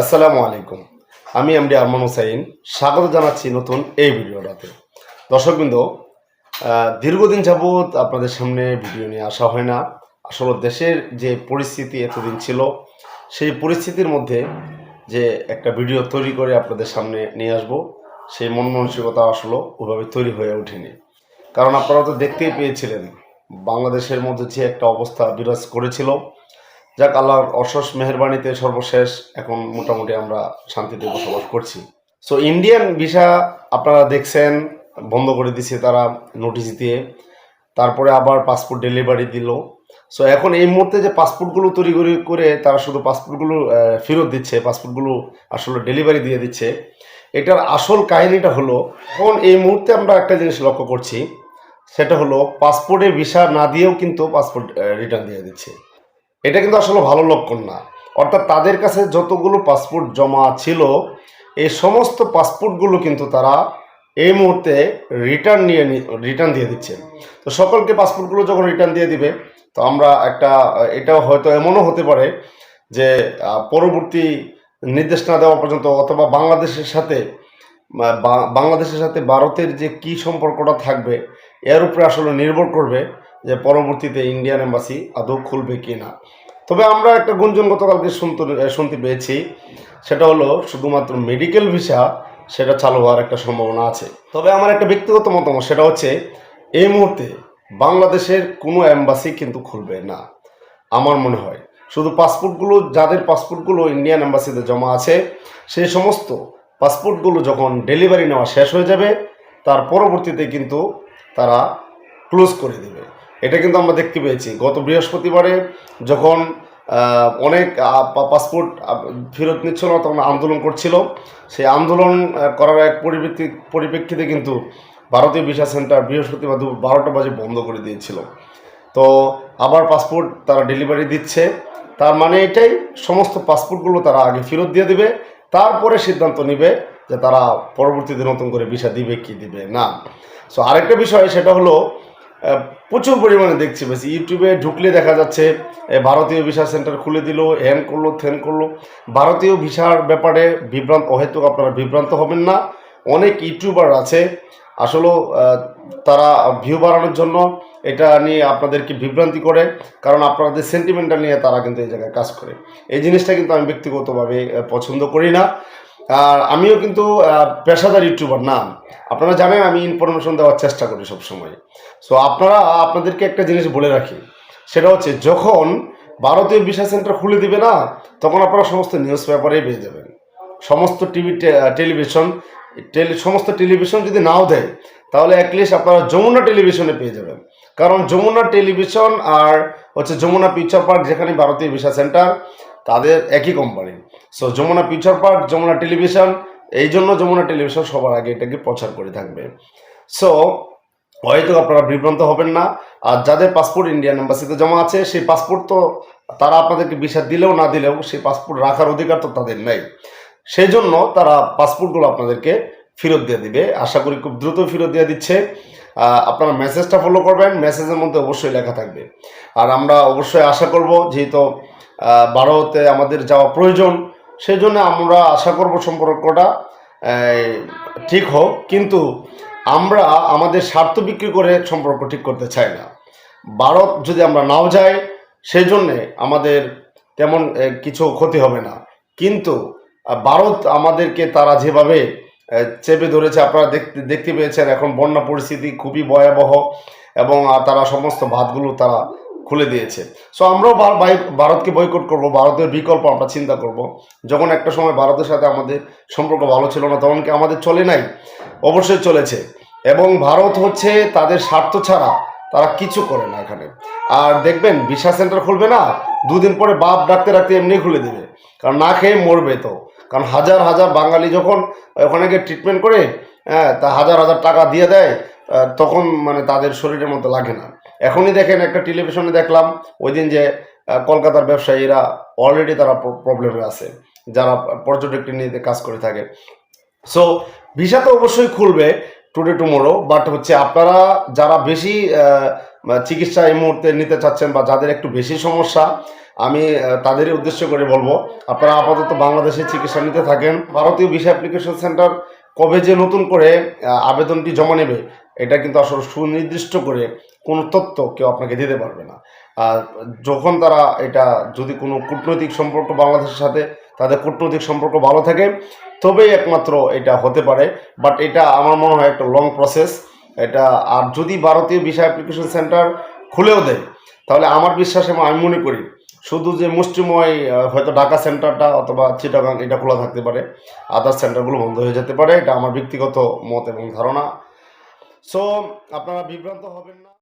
আসসালামু আলাইকুম। আমি এমডি আরমান হুসাইন। স্বাগত জানাচ্ছি নতুন এই ভিডিওটাতে। দর্শকবৃন্দ দীর্ঘদিন যাবৎ আপনাদের সামনে ভিডিও নিয়ে আসা হয় না। আসলে দেশের যে পরিস্থিতি এতদিন ছিল, সেই পরিস্থিতির মধ্যে যে একটা ভিডিও তৈরি করে আপনাদের সামনে নিয়ে আসব, সেই মন মানসিকতা আসলে ওভাবে তৈরি হয়ে ওঠেনি। কারণ আপনারা তো দেখতেই পেয়েছিলেন, বাংলাদেশের মধ্যে যে একটা অবস্থা বিরাজ করেছিল যাক, আল্লাহর অশেষ মেহরবানিতে সর্বশেষ এখন মোটামুটি আমরা শান্তিতে বসবাস করছি। সো ইন্ডিয়ান ভিসা আপনারা দেখছেন, বন্ধ করে দিছে তারা নোটিশ দিয়ে। তারপরে আবার পাসপোর্ট ডেলিভারি দিল। সো এখন এই মুহূর্তে যে পাসপোর্টগুলো তৈরি করে করে তারা শুধু পাসপোর্টগুলো ফেরত দিচ্ছে পাসপোর্টগুলো আসলে ডেলিভারি দিয়ে দিচ্ছে। এটার আসল কাহিনীটা হলো, এখন এই মুহূর্তে আমরা একটা জিনিস লক্ষ্য করছি, সেটা হলো পাসপোর্টে ভিসা না দিয়েও কিন্তু পাসপোর্ট রিটার্ন দিয়ে দিচ্ছে। এটা কিন্তু আসলে ভালো লক্ষণ না। অর্থাৎ তাদের কাছে যতগুলো পাসপোর্ট জমা ছিল এই সমস্ত পাসপোর্টগুলো কিন্তু তারা এই মুহূর্তে রিটার্ন নিয়ে রিটার্ন দিয়ে দিচ্ছে তো সকলকে পাসপোর্টগুলো যখন রিটার্ন দিয়ে দিবে, তো আমরা একটা, এটাও হয়তো এমনও হতে পারে যে পরবর্তী নির্দেশ না দেওয়া পর্যন্ত অথবা বাংলাদেশের সাথে বাংলাদেশের সাথে ভারতের যে কি সম্পর্কটা থাকবে, এর উপরে আসলে নির্ভর করবে। যে পরবর্তীতে ইন্ডিয়ান এম্বাসি আদৌ খুলবে কি না তবে আমরা একটা গুঞ্জন গতকালকে শুনতে শুনতে পেয়েছি, সেটা হলো শুধুমাত্র মেডিকেল ভিসা সেটা চালু হওয়ার একটা সম্ভাবনা আছে। তবে আমার একটা ব্যক্তিগত মতামত, সেটা হচ্ছে এই মুহূর্তে বাংলাদেশের কোনো অ্যাম্বাসি কিন্তু খুলবে না, আমার মনে হয়। শুধু পাসপোর্টগুলো যাদের পাসপোর্টগুলো ইন্ডিয়ান অ্যাম্বাসিতে জমা আছে, সেই সমস্ত পাসপোর্টগুলো যখন ডেলিভারি নেওয়া শেষ হয়ে যাবে, তার পরবর্তীতে কিন্তু তারা ক্লোজ করে দেবে। এটা কিন্তু আমরা দেখতে পেয়েছি। গত বৃহস্পতিবারে যখন অনেক পাসপোর্ট ফেরত নিচ্ছিল না, তখন আন্দোলন করছিল। সেই আন্দোলন করার এক পরিপ্রেক্ষি পরিপ্রেক্ষিতে কিন্তু ভারতীয় ভিসা সেন্টার বৃহস্পতিবার দুপুর বারোটা বাজে বন্ধ করে দিয়েছিল। তো আবার পাসপোর্ট তারা ডেলিভারি দিচ্ছে। তার মানে এটাই সমস্ত পাসপোর্টগুলো তারা আগে ফেরত দিয়ে দিবে। তারপরে সিদ্ধান্ত নেবে যে তারা পরবর্তীতে নতুন করে ভিসা দিবে কি দিবে না। সো আরেকটা বিষয় সেটা হলো প্রচুর পরিমাণে দেখছি বেশি। ইউটিউবে ঢুকলে দেখা যাচ্ছে ভারতীয় ভিসা সেন্টার খুলে দিল হ্যান করল, থেন করল। ভারতীয় ভিসার ব্যাপারে বিভ্রান্ত, অহেতুক আপনারা বিভ্রান্ত হবেন না। অনেক ইউটিউবার আছে আসলে তারা ভিউ বাড়ানোর জন্য এটা নিয়ে আপনাদেরকে বিভ্রান্তি করে, কারণ আপনাদের সেন্টিমেন্টাল নিয়ে তারা কিন্তু এই জায়গায় কাজ করে। এই জিনিসটা কিন্তু আমি ব্যক্তিগতভাবে পছন্দ করি না। আর আমিও কিন্তু পেশাদার ইউটিউবার, না। আপনারা জানেন আমি ইনফরমেশন দেওয়ার চেষ্টা করি সবসময়। সো আপনারা, আপনাদেরকে একটা জিনিস বলে রাখি। সেটা হচ্ছে, যখন ভারতীয় ভিসা সেন্টার খুলে দিবে না, তখন আপনারা সমস্ত নিউজ পেপারেই পেয়ে যাবেন। সমস্ত টিভি টেলিভিশন টেলি সমস্ত টেলিভিশন যদি নাও দেয়, তাহলে অ্যাটলিস্ট আপনারা যমুনা টেলিভিশনে পেয়ে যাবেন। কারণ যমুনা টেলিভিশন আর হচ্ছে যমুনা পিকচার পার্ক যেখানে ভারতীয় ভিসা সেন্টার তাদের একই company so Jamuna picture park Jamuna television এই জন্য যমুনা টেলিভিশন সবার আগে এটাকে প্রচার করে থাকবে। সো হয়তো আপনারা বিভ্রান্ত হবেন না। আর যাদের পাসপোর্ট ইন্ডিয়ান এম্বাসিতে জমা আছে, সেই পাসপোর্ট তো তারা আপনাদেরকে ভিসা দিলেও না দিলেও সেই পাসপোর্ট রাখার অধিকার তো তাদের নেই। সেই জন্য তারা পাসপোর্টগুলো আপনাদেরকে ফেরত দিয়ে দিবে। আশা করি খুব দ্রুত ফেরত দিয়ে দিচ্ছে। আপনারা মেসেজটা ফলো করবেন। মেসেজের মধ্যে অবশ্যই লেখা থাকবে। আর আমরা অবশ্যই আশা করব, যেহেতু ভারতে আমাদের যাওয়া প্রয়োজন সেই জন্য আমরা আশা করব সম্পর্কটা ঠিক হোক। কিন্তু আমরা আমাদের স্বার্থ বিক্রি করে সম্পর্ক ঠিক করতে চাই না। ভারত যদি আমরা নাও যাই সেই জন্যে আমাদের তেমন কিছু ক্ষতি হবে না। কিন্তু ভারত আমাদেরকে তারা যেভাবে চেপে ধরেছে, আপনারা দেখতে দেখতে পেয়েছেন, এখন বন্যা পরিস্থিতি খুবই ভয়াবহ এবং তারা সমস্ত ভাতগুলো তারা খুলে দিয়েছে। সো আমরাও ভার- ভারতকে বয়কট করব, ভারতের বিকল্প আমরা চিন্তা করব। যখন একটা সময় ভারতের সাথে আমাদের সম্পর্ক ভালো ছিল না, তখন কি আমাদের চলে নাই? অবশ্যই চলেছে। এবং ভারত হচ্ছে তাদের স্বার্থ ছাড়া তারা কিছু করে না এখানে। আর দেখবেন, ভিসা সেন্টার খুলবে না, দুদিন পরে বাপ ডাকতে ডাকতে এমনি খুলে দেবে। কারণ না খেয়ে মরবে তো। কারণ হাজার হাজার বাঙালি যখন ওখানে গিয়ে ট্রিটমেন্ট করে হ্যাঁ তা হাজার হাজার টাকা দিয়ে দেয় তখন মানে তাদের শরীরের মতো লাগে না। এখনই দেখেন একটা টেলিভিশনে দেখলাম, ওই দিন যে কলকাতার ব্যবসায়ীরা অলরেডি তারা প্রবলেমে আছে, যারা পর্যটক নিয়ে কাজ করে থাকে। সো ভিসা তো অবশ্যই খুলবে টুডে টুমোরো বাট হচ্ছে আপনারা যারা বেশি চিকিৎসা এই মুহূর্তে নিতে চাচ্ছেন বা যাদের একটু বেশি সমস্যা, আমি তাদেরই উদ্দেশ্য করে বলব, আপনারা আপাতত বাংলাদেশে চিকিৎসা নিতে থাকেন। ভারতীয় ভিসা অ্যাপ্লিকেশন সেন্টার কবে যে নতুন করে আবেদনটি জমা নেবে এটা কিন্তু আসলে সুনির্দিষ্ট করে কোনো তথ্য কেউ আপনাকে দিতে পারবে না। আর যখন তারা এটা যদি কোনো কূটনৈতিক সম্পর্ক বাংলাদেশের সাথে, তাদের কূটনৈতিক সম্পর্ক ভালো থাকে, তবেই একমাত্র এটা হতে পারে। বাট এটা আমার মনে হয় একটা লং প্রসেস এটা আর যদি ভারতীয় ভিসা অ্যাপ্লিকেশন সেন্টার খুলেও দেয়, তাহলে আমার বিশ্বাসে আমি মনে করি শুধু যে মুষ্টিময় হয়তো ঢাকা সেন্টারটা অথবা চিটাগাং এটা খোলা থাকতে পারে আদার সেন্টারগুলো বন্ধ হয়ে যেতে পারে, এটা আমার ব্যক্তিগত মত এবং ধারণা। সো আপনারা বিভ্রান্ত হবেন না।